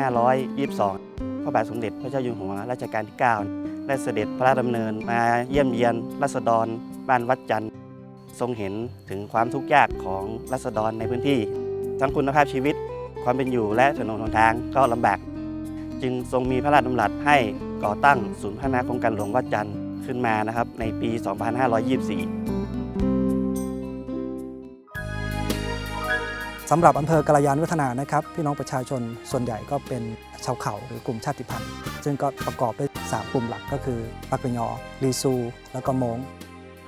2522 พระบาทสมเด็จพระเจ้าอยู่หัวรัชกาลที่ 9 ได้เสด็จพระราชดำเนินมาเยี่ยมเยียนรัษฎรบ้านวัดจันทร์ทรงเห็นถึงความทุกข์ยากของรัษฎรในพื้นที่ ทั้งคุณภาพชีวิต ความเป็นอยู่และถนนหนทางก็ลำบาก จึงทรงมีพระราชดำรัสให้ก่อตั้งศูนย์พัฒนาโครงการหลวงวัดจันทร์ขึ้นมานะครับในปี 2524 สำหรับอำเภอกาลยานวัฒนานะครับ พี่น้องประชาชนส่วนใหญ่ก็เป็นชาวเขาหรือกลุ่มชาติพันธุ์ ซึ่งก็ประกอบด้วยสามกลุ่มหลักก็คือปักเปยอลีซู แล้วก็มง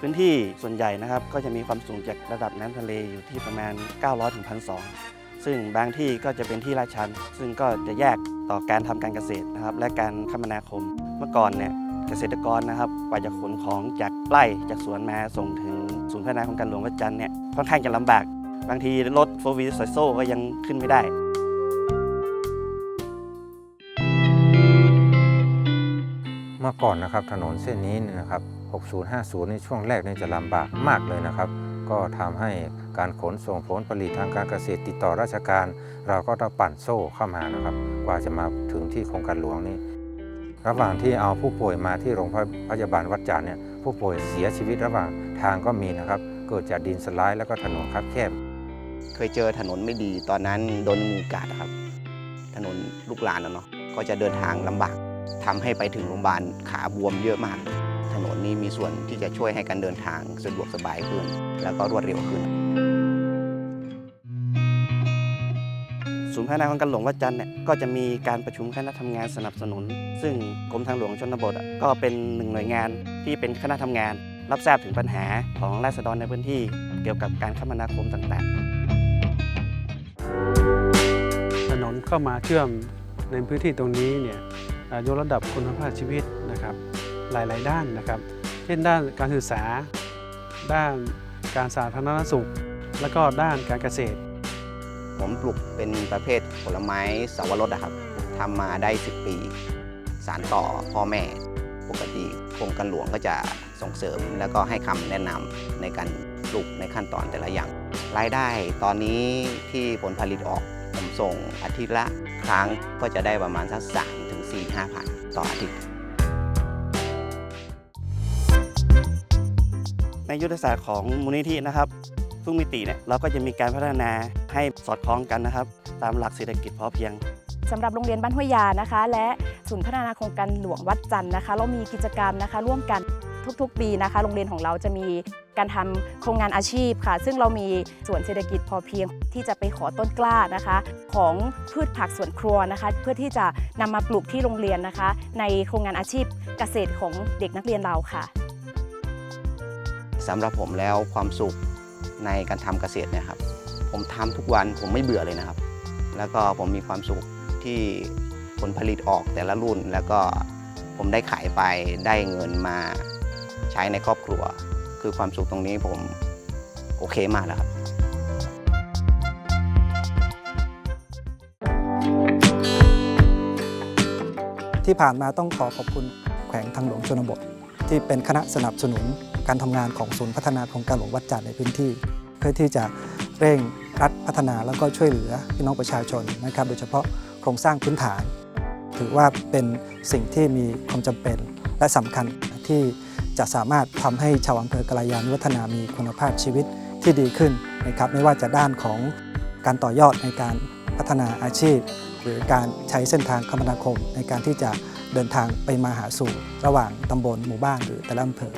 พื้นที่ส่วนใหญ่นะครับก็จะมีความสูงจากระดับน้ำทะเลอยู่ที่ประมาณ 900ถึง1,200 ซึ่งบางที่ก็จะเป็นที่ลาดชัน ซึ่งก็จะแยกต่อการทำการเกษตรนะครับและการคมนาคมเมื่อก่อนเนี่ยเกษตรกรนะครับกว่าจะขนของจากไร่จากสวนมาส่งถึงศูนย์พัฒนาโครงการหลวงวัดจันทร์เนี่ยค่อนข้างจะลำบาก บางทีรถโฟวีสอยโซ่ก็ยังขึ้นไม่ได้ เมื่อก่อนนะครับถนนเส้นนี้นะครับ 6050 ในช่วงแรกนี่จะลำบากมากเลยนะครับ ก็ทำให้การขนส่งผลผลิตทางการเกษตรติดต่อราชการ เราก็ต้องปั่นโซ่เข้ามานะครับ กว่าจะมาถึงที่โครงการหลวงนี่ระหว่างที่เอาผู้ป่วยมาที่โรงพยาบาลวัดจันทร์เนี่ยผู้ป่วยเสียชีวิตระหว่างทางก็มีนะครับ เกิดจากดินสไลด์แล้วก็ถนนคับแคบ เคยเจอถนนไม่ดี ตอนนั้นโดนงูกัดครับ ถนนลูกหลานเนาะก็จะเดินทางลำบากทำให้ไปถึงโรงพยาบาลขาบวมเยอะมาก ถนนนี้มีส่วนที่จะช่วยให้การเดินทางสะดวกสบายขึ้น แล้วก็รวดเร็วขึ้นศูนย์พัฒนาโครงการหลวงวัดจันทร์เนี่ยก็จะมีการประชุมคณะทำงานสนับสนุน ซึ่งกรมทางหลวงชนบทก็เป็นหนึ่งหน่วยงานที่เป็นคณะทำงาน รับทราบถึงปัญหาของราษฎรในพื้นที่ เกี่ยวกับการคมนาคมต่างๆ ถนนเข้ามาเชื่อมในพื้นที่ตรงนี้เนี่ยยกระดับคุณภาพชีวิตนะครับหลาย ๆ ด้านนะครับ เช่นด้านการศึกษา ด้านการสาธารณสุข แล้วก็ด้านการเกษตร ผมปลูกเป็นประเภทผลไม้สวรสอะครับทำมาได้ 10 ปี สารต่อพ่อแม่ปกติโครงการหลวงก็จะส่งเสริม แล้วก็ให้คำแนะนำในการปลูกในขั้นตอนแต่ละอย่าง รายได้ตอนนี้ที่ผลผลิตออกผมส่งอาทิตย์ละครั้งก็จะได้ประมาณสักสามถึงสี่ห้าพันต่ออาทิตย์ ในยุทธศาสตร์ของมูลนิธินะครับ ทุกมิติเนี่ยเราก็จะมีการพัฒนาให้สอดคล้องกันนะครับ ตามหลักเศรษฐกิจพอเพียงสำหรับโรงเรียนบ้านห้วยยานะคะ และศูนย์พัฒนาโครงการหลวงวัดจันทร์นะคะ เรามีกิจกรรมนะคะ ร่วมกัน ทุกๆ ปีนะคะ โรงเรียนของเราจะมีการทำโครงงานอาชีพค่ะ ซึ่งเรามีสวนเศรษฐกิจพอเพียงที่จะไปขอต้นกล้านะคะ ของพืชผักสวนครัวนะคะ เพื่อที่จะนำมาปลูกที่โรงเรียนนะคะ ในโครงงานอาชีพเกษตรของเด็กนักเรียนเราค่ะสำหรับผมแล้วความสุขในการทำเกษตรเนี่ยครับ ผมทำทุกวันผมไม่เบื่อเลยนะครับ แล้วก็ผมมีความสุขที่ผลผลิตออกแต่ละรุ่นแล้วก็ผมได้ขายไปได้เงินมา ใช้ในครอบครัว คือความสุขตรงนี้ผมโอเคมากแล้วครับที่ผ่านมาต้องขอขอบคุณแขวงทางหลวงชนบท ที่เป็นคณะสนับสนุนการทำงานของศูนย์พัฒนาโครงการหลวงวัดจันทร์ในพื้นที่ เพื่อที่จะเร่งรัดพัฒนาแล้วก็ช่วยเหลือพี่น้องประชาชนนะครับ โดยเฉพาะโครงสร้างพื้นฐาน ถือว่าเป็นสิ่งที่มีความจำเป็นและสำคัญที่ จะสามารถทำให้ชาวอำเภอกาลยานุวัฒนามีคุณภาพชีวิตที่ดีขึ้นนะครับไม่ว่าจะด้านของการต่อยอดในการพัฒนาอาชีพ หรือการใช้เส้นทางคมนาคมในการที่จะเดินทางไปมาหาสู่ระหว่างตำบลหมู่บ้านหรือแต่ละอำเภอ